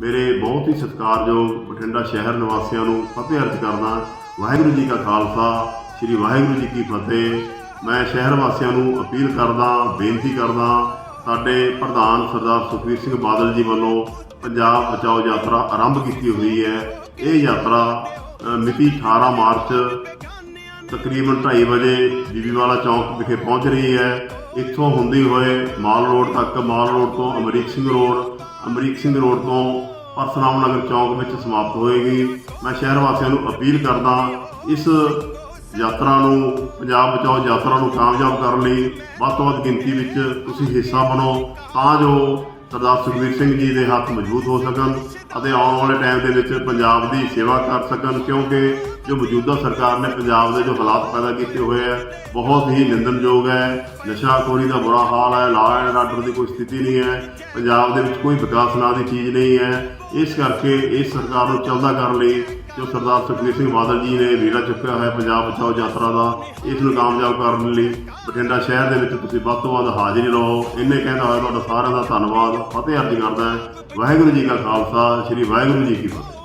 ਮੇਰੇ ਬਹੁਤ ਹੀ ਸਤਿਕਾਰਯੋਗ ਬਠਿੰਡਾ ਸ਼ਹਿਰ ਨਿਵਾਸੀਆਂ ਨੂੰ ਫਤਿਹ ਅਰਜ਼ ਕਰਦਾ ਵਾਹਿਗੁਰੂ ਜੀ ਕਾ ਖਾਲਸਾ, ਸ੍ਰੀ ਵਾਹਿਗੁਰੂ ਜੀ ਕੀ ਫਤਿਹ। ਮੈਂ ਸ਼ਹਿਰ ਵਾਸੀਆਂ ਨੂੰ ਅਪੀਲ ਕਰਦਾ, ਬੇਨਤੀ ਕਰਦਾ ਸਾਡੇ ਪ੍ਰਧਾਨ ਸਰਦਾਰ ਸੁਖਬੀਰ ਸਿੰਘ ਬਾਦਲ ਜੀ ਵੱਲੋਂ ਪੰਜਾਬ ਬਚਾਓ ਯਾਤਰਾ ਆਰੰਭ ਕੀਤੀ ਹੋਈ ਹੈ। ਇਹ ਯਾਤਰਾ ਮਿਤੀ 18 ਮਾਰਚ ਤਕਰੀਬਨ 2:30 ਵਜੇ ਬੀਬੀਵਾਲਾ ਚੌਕ ਵਿਖੇ ਪਹੁੰਚ ਰਹੀ ਹੈ। ਇੱਥੋਂ ਹੁੰਦੀ ਹੋਏ ਮਾਲ ਰੋਡ ਤੱਕ, ਮਾਲ ਰੋਡ ਤੋਂ ਅਮਰੀਕ ਸਿੰਘ ਰੋਡ ਅਮਰੀਕ ਸਿੰਘ ਰੋਡ ਤੋਂ ਪਰਸਰਾਮ ਨਗਰ ਚੌਂਕ ਵਿੱਚ ਸਮਾਪਤ ਹੋਏਗੀ। ਮੈਂ ਸ਼ਹਿਰ ਵਾਸੀਆਂ ਨੂੰ ਅਪੀਲ ਕਰਦਾ, ਇਸ ਯਾਤਰਾ ਨੂੰ, ਪੰਜਾਬ ਬਚਾਓ ਯਾਤਰਾ ਨੂੰ ਕਾਮਯਾਬ ਕਰਨ ਲਈ ਵੱਧ ਤੋਂ ਵੱਧ ਗਿਣਤੀ ਵਿੱਚ ਤੁਸੀਂ ਹਿੱਸਾ ਬਣੋ, ਤਾਂ ਜੋ ਸਰਦਾਰ ਸੁਖਬੀਰ ਸਿੰਘ ਜੀ ਦੇ ਹੱਥ ਮਜ਼ਬੂਤ ਹੋ ਸਕਣ ਅਤੇ ਆਉਣ ਵਾਲੇ ਟਾਈਮ ਦੇ ਵਿੱਚ ਪੰਜਾਬ ਦੀ ਸੇਵਾ ਕਰ ਸਕਣ, ਕਿਉਂਕਿ ਜੋ ਮੌਜੂਦਾ ਸਰਕਾਰ ਨੇ ਪੰਜਾਬ ਦੇ ਜੋ ਹਾਲਾਤ ਪੈਦਾ ਕੀਤੇ ਹੋਏ ਹੈ ਬਹੁਤ ਹੀ ਨਿੰਦਣਯੋਗ ਹੈ। ਨਸ਼ਾਖੋਰੀ ਦਾ ਬੁਰਾ ਹਾਲ ਹੈ ਲਾਅ ਐਂਡ ਆਰਡਰ ਦੀ ਕੋਈ ਸਥਿਤੀ ਨਹੀਂ ਹੈ, ਪੰਜਾਬ ਦੇ ਵਿੱਚ ਕੋਈ ਵਿਕਾਸ ਨਾਂ ਦੀ ਚੀਜ਼ ਨਹੀਂ ਹੈ। ਇਸ ਕਰਕੇ ਇਸ ਸਰਕਾਰ ਨੂੰ ਚਲਦਾ ਕਰਨ ਲਈ ਜੋ ਸਰਦਾਰ ਸੁਖਬੀਰ ਸਿੰਘ ਬਾਦਲ ਜੀ ਨੇ ਲੀੜਾ ਚੁੱਕਿਆ ਹੈ ਪੰਜਾਬ ਬਚਾਓ ਯਾਤਰਾ ਦਾ, ਇਸ ਨੂੰ ਕਾਮਯਾਬ ਕਰਨ ਲਈ ਬਠਿੰਡਾ ਸ਼ਹਿਰ ਦੇ ਵਿੱਚ ਤੁਸੀਂ ਵੱਧ ਤੋਂ ਵੱਧ ਹਾਜ਼ਰੀ ਲਓ। ਇੰਨੇ ਕਹਿੰਦਾ ਹੋਇਆ ਤੁਹਾਡਾ ਸਾਰਿਆਂ ਦਾ ਧੰਨਵਾਦ। ਫਤਿਹ ਅਰਜ਼ੀ ਕਰਦਾ ਹਾਂ। ਵਾਹਿਗੁਰੂ ਜੀ ਕਾ ਖਾਲਸਾ, ਸ੍ਰੀ ਵਾਹਿਗੁਰੂ ਜੀ ਕੀ ਫਤਿਹ।